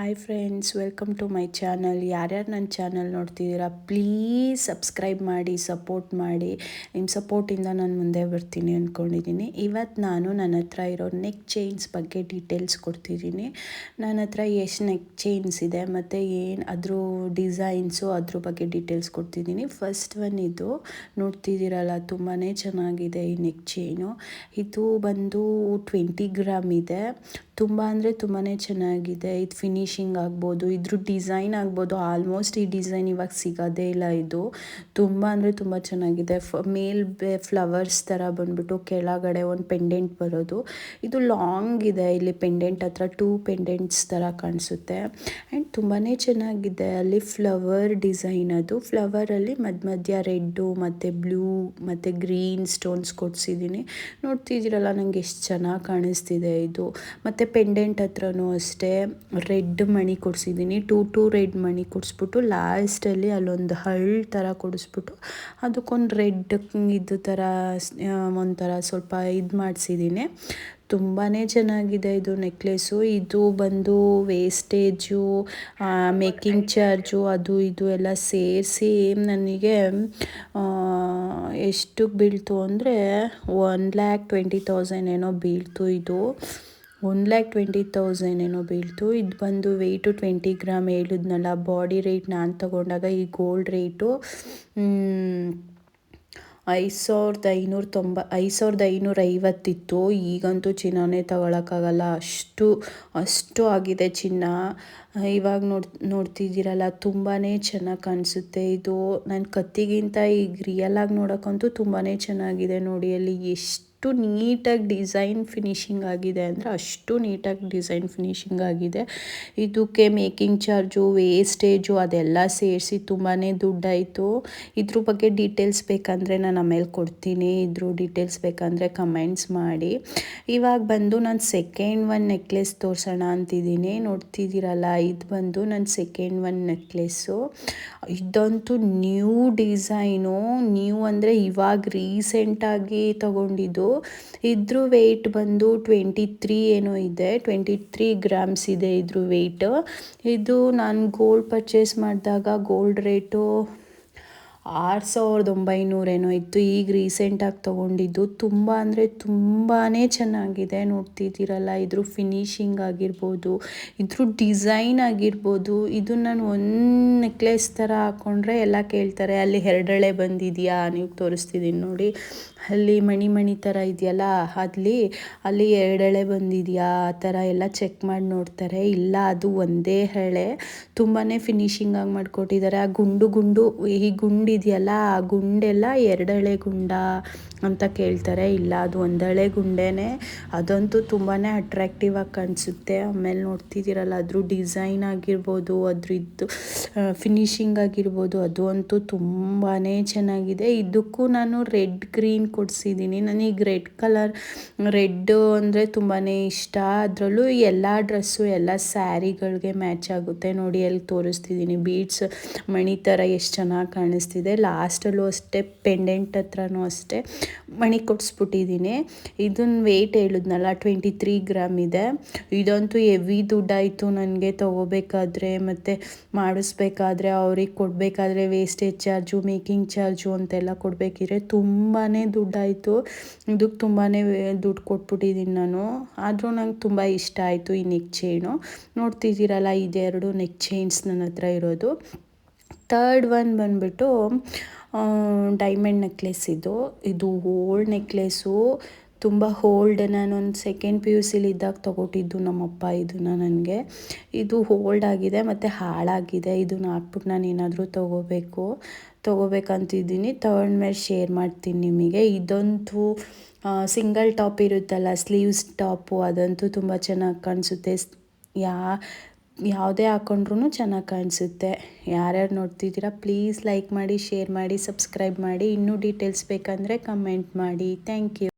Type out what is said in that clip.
Hi friends welcome to my channel ಯಾರ್ಯಾರು ನನ್ನ channel ನೋಡ್ತಿದ್ದೀರಾ ಪ್ಲೀಸ್ ಸಬ್ಸ್ಕ್ರೈಬ್ ಮಾಡಿ ಸಪೋರ್ಟ್ ಮಾಡಿ. ನಿಮ್ಮ ಸಪೋರ್ಟಿಂದ ನಾನು ಮುಂದೆ ಬರ್ತೀನಿ ಅಂದ್ಕೊಂಡಿದ್ದೀನಿ ಇವತ್ತು ನಾನು ನನ್ನ ಹತ್ರ ಇರೋ ನೆಕ್ ಚೈನ್ಸ್ ಬಗ್ಗೆ ಡೀಟೇಲ್ಸ್ ಕೊಡ್ತಿದ್ದೀನಿ ನನ್ನ ಹತ್ರ ಎಷ್ಟು ನೆಕ್ ಚೈನ್ಸ್ ಇದೆ, ಮತ್ತು ಏನು ಅದ್ರ ಡಿಸೈನ್ಸು ಅದ್ರ ಬಗ್ಗೆ ಡೀಟೇಲ್ಸ್ ಕೊಡ್ತಿದ್ದೀನಿ ಫಸ್ಟ್ ಒನ್ ಇದು, ನೋಡ್ತಿದ್ದೀರಲ್ಲ ತುಂಬಾ ಚೆನ್ನಾಗಿದೆ ಈ ನೆಕ್ ಚೈನು ಇದು ಬಂದು ಟ್ವೆಂಟಿ ಗ್ರಾಮ್ ಇದೆ. ತುಂಬ ಅಂದರೆ ತುಂಬಾ ಚೆನ್ನಾಗಿದೆ. ಇದು ಫಿನಿಶಿಂಗ್ ಆಗ್ಬೋದು, ಇದ್ರ ಡಿಸೈನ್ ಆಗ್ಬೋದು. ಆಲ್ಮೋಸ್ಟ್ ಈ ಡಿಸೈನ್ ಇವಾಗ ಸಿಗೋದೇ ಇಲ್ಲ ಇದು. ತುಂಬ ಅಂದರೆ ತುಂಬ ಚೆನ್ನಾಗಿದೆ. ಫ ಮೇಲ್ ಬೆ ಫ್ಲವರ್ಸ್ ಥರ ಬಂದ್ಬಿಟ್ಟು ಕೆಳಗಡೆ ಒಂದು ಪೆಂಡೆಂಟ್ ಬರೋದು. ಇದು ಲಾಂಗ್ ಇದೆ. ಇಲ್ಲಿ ಪೆಂಡೆಂಟ್ ಹತ್ರ ಟೂ ಪೆಂಡೆಂಟ್ಸ್ ಥರ ಕಾಣಿಸುತ್ತೆ. ಆ್ಯಂಡ್ ತುಂಬಾ ಚೆನ್ನಾಗಿದೆ. ಅಲ್ಲಿ ಫ್ಲವರ್ ಡಿಸೈನ್ ಅದು. ಫ್ಲವರಲ್ಲಿ ಮಧ್ಯ ಮಧ್ಯ ರೆಡ್ಡು ಮತ್ತು ಬ್ಲೂ ಮತ್ತು ಗ್ರೀನ್ ಸ್ಟೋನ್ಸ್ ಕೊಡಿಸಿದ್ದೀನಿ. ನೋಡ್ತಿದ್ದೀರಲ್ಲ ನನಗೆ ಎಷ್ಟು ಚೆನ್ನಾಗಿ ಕಾಣಿಸ್ತಿದೆ ಇದು. ಮತ್ತು ಪೆಂಡೆಂಟ್ ಹತ್ರನೂ ಅಷ್ಟೇ ರೆಡ್ ಮಣಿ ಕೊಡಿಸಿದ್ದೀನಿ. ಟೂ ಟೂ ರೆಡ್ ಮಣಿ ಕೊಡಿಸ್ಬಿಟ್ಟು ಲಾಸ್ಟಲ್ಲಿ ಅಲ್ಲೊಂದು ಹಳ್ಳ ಥರ ಕೊಡಿಸ್ಬಿಟ್ಟು ಅದಕ್ಕೊಂದು ರೆಡ್ ಇದು ಥರ ಒಂಥರ ಸ್ವಲ್ಪ ಇದು ಮಾಡಿಸಿದ್ದೀನಿ. ತುಂಬಾ ಚೆನ್ನಾಗಿದೆ ಇದು ನೆಕ್ಲೆಸ್ಸು ಇದು ಬಂದು ವೇಸ್ಟೇಜು ಮೇಕಿಂಗ್ ಚಾರ್ಜು ಅದು ಇದು ಎಲ್ಲ ಸೇರಿಸಿ ನನಗೆ ಎಷ್ಟು ಬೀಳ್ತು ಅಂದರೆ ಒನ್ ಲ್ಯಾಕ್ ಟ್ವೆಂಟಿ ತೌಸಂಡ್ ಏನೋ ಬೀಳ್ತು ಇದು. ಒನ್ ಲ್ಯಾಕ್ ಟ್ವೆಂಟಿ ತೌಸಂಡ್ ಏನೋ ಬೀಳ್ತು. ಇದು ಬಂದು ವೆಯ್ಟು ಟ್ವೆಂಟಿ ಗ್ರಾಮ್ ಹೇಳಿದ್ನಲ್ಲ ಬಾಡಿ ರೇಟ್ ನಾನು ತೊಗೊಂಡಾಗ ಈ ಗೋಲ್ಡ್ ರೇಟು ಐದು ಸಾವಿರದ ಐನೂರ ತೊಂಬ, ಐದು ಸಾವಿರದ ಐನೂರ ಐವತ್ತಿತ್ತು. ಈಗಂತೂ ಚಿನ್ನನೇ ತಗೊಳಕ್ಕಾಗಲ್ಲ. ಅಷ್ಟು ಅಷ್ಟು ಆಗಿದೆ ಚಿನ್ನ. ಇವಾಗ ನೋಡ್, ನೋಡ್ತಿದ್ದೀರಲ್ಲ ತುಂಬಾ ಚೆನ್ನಾಗಿ ಕಾಣಿಸುತ್ತೆ ಇದು. ನನ್ನ ಕತ್ತಿಗಿಂತ ಈಗ ರಿಯಲಾಗಿ ನೋಡೋಕ್ಕಂತೂ ತುಂಬಾ ಚೆನ್ನಾಗಿದೆ ನೋಡಿ ಅಲ್ಲಿ. ಎಷ್ಟು ಅಷ್ಟು ನೀಟಾಗಿ ಡಿಸೈನ್ ಫಿನಿಶಿಂಗ್ ಆಗಿದೆ ಅಂದರೆ ಅಷ್ಟು ನೀಟಾಗಿ ಡಿಸೈನ್ ಫಿನಿಶಿಂಗ್ ಆಗಿದೆ. ಇದಕ್ಕೆ ಮೇಕಿಂಗ್ ಚಾರ್ಜು, ವೇಸ್ಟೇಜು ಅದೆಲ್ಲ ಸೇರಿಸಿ ತುಂಬಾ ದುಡ್ಡಾಯಿತು. ಇದ್ರ ಬಗ್ಗೆ ಡೀಟೇಲ್ಸ್ ಬೇಕಂದರೆ ನಾನು ಆಮೇಲೆ ಕೊಡ್ತೀನಿ. ಇದ್ರ ಡೀಟೇಲ್ಸ್ ಬೇಕಂದರೆ ಕಮೆಂಟ್ಸ್ ಮಾಡಿ. ಇವಾಗ ಬಂದು ನಾನು ಸೆಕೆಂಡ್ ಒನ್ ನೆಕ್ಲೆಸ್ ತೋರಿಸೋಣ ಅಂತಿದ್ದೀನಿ. ನೋಡ್ತಿದ್ದೀರಲ್ಲ, ಇದು ಬಂದು ನನ್ನ ಸೆಕೆಂಡ್ ಒನ್ ನೆಕ್ಲೆಸ್ಸು ಇದಂತೂ ನ್ಯೂ ಡಿಸೈನು ನ್ಯೂ ಅಂದರೆ ಇವಾಗ ರೀಸೆಂಟಾಗಿ ತಗೊಂಡಿದ್ದು ಇದ್ರ ವೆಯ್ಟ್ ಬಂದು ಟ್ವೆಂಟಿ ತ್ರೀ ಏನೋ ಇದೆ ಟ್ವೆಂಟಿ ತ್ರೀ ಗ್ರಾಮ್ಸ್ ಇದೆ ಇದ್ರ ವೆಯ್ಟ್ ಇದು ನಾನು ಗೋಲ್ಡ್ ಪರ್ಚೇಸ್ ಮಾಡಿದಾಗ ಗೋಲ್ಡ್ ರೇಟು ಆರು ಸಾವಿರದ ಒಂಬೈನೂರೇನೋ ಇತ್ತು. ಈಗ ರೀಸೆಂಟಾಗಿ ತೊಗೊಂಡಿದ್ದು ತುಂಬ ಅಂದರೆ ತುಂಬಾ ಚೆನ್ನಾಗಿದೆ. ನೋಡ್ತಿದ್ದೀರಲ್ಲ, ಇದ್ರ ಫಿನಿಶಿಂಗ್ ಆಗಿರ್ಬೋದು, ಇದ್ರ ಡಿಸೈನ್ ಆಗಿರ್ಬೋದು. ಇದು ನಾನು ಒಂದು ನೆಕ್ಲೆಸ್ ಥರ ಹಾಕ್ಕೊಂಡ್ರೆ ಎಲ್ಲ ಕೇಳ್ತಾರೆ, ಅಲ್ಲಿ ಹೆರಡಳೆ ಬಂದಿದೆಯಾ? ನೀವು ತೋರಿಸ್ತಿದ್ದೀನಿ ನೋಡಿ. ಅಲ್ಲಿ ಮಣಿ ಮಣಿ ಥರ ಇದೆಯಲ್ಲ, ಅಲ್ಲಿ ಅಲ್ಲಿ ಎರಡೆಳೆ ಬಂದಿದೆಯಾ? ಆ ಥರ ಎಲ್ಲ ಚೆಕ್ ಮಾಡಿ ನೋಡ್ತಾರೆ. ಇಲ್ಲ, ಅದು ಒಂದೇ ಹಳೆ. ತುಂಬಾ ಫಿನಿಶಿಂಗಾಗಿ ಮಾಡಿಕೊಟ್ಟಿದ್ದಾರೆ. ಆ ಗುಂಡು ಗುಂಡು, ಈ ಗುಂಡು ಇದೆಯಲ್ಲ ಆ ಗುಂಡೆಲ್ಲ ಎರಡೆಳೆ ಗುಂಡ ಅಂತ ಕೇಳ್ತಾರೆ. ಇಲ್ಲ, ಅದು ಒಂದೆಳೆ ಗುಂಡೆನೇ. ಅದಂತೂ ತುಂಬಾ ಅಟ್ರ್ಯಾಕ್ಟಿವ್ ಆಗಿ ಕಾಣಿಸುತ್ತೆ. ಆಮೇಲೆ ನೋಡ್ತಿದ್ದೀರಲ್ಲ, ಅದ್ರ ಡಿಸೈನ್ ಆಗಿರ್ಬೋದು ಅದ್ರದ್ದು ಫಿನಿಶಿಂಗ್ ಆಗಿರ್ಬೋದು, ಅದು ಅಂತೂ ತುಂಬಾ ಚೆನ್ನಾಗಿದೆ. ಇದಕ್ಕೂ ನಾನು ರೆಡ್ ಗ್ರೀನ್ ಕೊಡಿಸಿದ್ದೀನಿ. ನನಗೆ ರೆಡ್ ಕಲರ್ ರೆಡ್ಡು ಅಂದರೆ ತುಂಬಾ ಇಷ್ಟ. ಅದರಲ್ಲೂ ಎಲ್ಲ ಡ್ರೆಸ್ಸು ಎಲ್ಲ ಸ್ಯಾರಿಗಳಿಗೆ ಮ್ಯಾಚ್ ಆಗುತ್ತೆ. ನೋಡಿ ಅಲ್ಲಿ ತೋರಿಸ್ತಿದ್ದೀನಿ. ಬೀಡ್ಸ್ ಮಣಿ ಥರ ಎಷ್ಟು ಚೆನ್ನಾಗಿ ಕಾಣಿಸ್ತಿದೆ. ಲಾಸ್ಟಲ್ಲೂ ಅಷ್ಟೇ, ಪೆಂಡೆಂಟ್ ಹತ್ರನೂ ಅಷ್ಟೇ ಮಣಿ ಕೊಡಿಸ್ಬಿಟ್ಟಿದ್ದೀನಿ ಇದನ್ನ ವೆಯ್ಟ್ ಹೇಳಿದ್ನಲ್ಲ ಟ್ವೆಂಟಿ ತ್ರೀ ಗ್ರಾಮ್ ಇದೆ. ಇದಂತೂ ಹೆವಿ ದುಡ್ಡಾಯಿತು ನನಗೆ ತೊಗೋಬೇಕಾದ್ರೆ, ಮತ್ತು ಮಾಡಿಸ್ಬೇಕಾದ್ರೆ, ಅವ್ರಿಗೆ ಕೊಡಬೇಕಾದ್ರೆ ವೇಸ್ಟೇಜ್ ಚಾರ್ಜು ಮೇಕಿಂಗ್ ಚಾರ್ಜು ಅಂತೆಲ್ಲ ಕೊಡಬೇಕಿದ್ರೆ ತುಂಬಾ ದುಡ್ಡಾಯಿತು ಇದಕ್ಕೆ ತುಂಬಾ ದುಡ್ಡು ಕೊಟ್ಬಿಟ್ಟಿದ್ದೀನಿ ನಾನು. ಆದರೂ ನಂಗೆ ತುಂಬ ಇಷ್ಟ ಆಯಿತು ಈ ನೆಕ್ ಚೈನು ನೋಡ್ತಿದ್ದೀರಲ್ಲ, ಇದೆರಡು ನೆಕ್ ಚೈನ್ಸ್ ನನ್ನ ಹತ್ರ ಇರೋದು. ತರ್ಡ್ ಒನ್ ಬಂದುಬಿಟ್ಟು ಡೈಮಂಡ್ ನೆಕ್ಲೆಸ್ ಇದು. ಇದು ಓಲ್ಡ್ ನೆಕ್ಲೆಸ್ಸು ತುಂಬ ಹೋಲ್ಡ್ ನಾನೊಂದು ಸೆಕೆಂಡ್ ಪಿ ಯು ಸಿಲಿದ್ದಾಗ ತೊಗೊಟ್ಟಿದ್ದು ನಮ್ಮಪ್ಪ ಇದನ್ನು ನನಗೆ. ಇದು ಹೋಲ್ಡ್ ಆಗಿದೆ ಮತ್ತು ಹಾಳಾಗಿದೆ. ಇದನ್ನು ಹಾಕ್ಬಿಟ್ಟು ನಾನು ಏನಾದರೂ ತೊಗೋಬೇಕು. ತೊಗೋಬೇಕಂತಿದ್ದೀನಿ. ಮೇಲೆ ಶೇರ್ ಮಾಡ್ತೀನಿ ನಿಮಗೆ. ಇದಂತೂ ಸಿಂಗಲ್ ಟಾಪ್ ಇರುತ್ತಲ್ಲ ಸ್ಲೀವ್ಸ್ ಟಾಪು ಅದಂತೂ ತುಂಬ ಚೆನ್ನಾಗಿ ಕಾಣಿಸುತ್ತೆ. ಯಾ ಯಾವುದೇ ಹಾಕೊಂಡ್ರೂ ಚೆನ್ನಾಗಿ ಕಾಣಿಸುತ್ತೆ. ಯಾರ್ಯಾರು ನೋಡ್ತಿದ್ದೀರಾ ಪ್ಲೀಸ್ ಲೈಕ್ ಮಾಡಿ ಶೇರ್ ಮಾಡಿ ಸಬ್ಸ್ಕ್ರೈಬ್ ಮಾಡಿ. ಇನ್ನೂ ಡೀಟೇಲ್ಸ್ ಬೇಕಂದರೆ ಕಮೆಂಟ್ ಮಾಡಿ. Thank you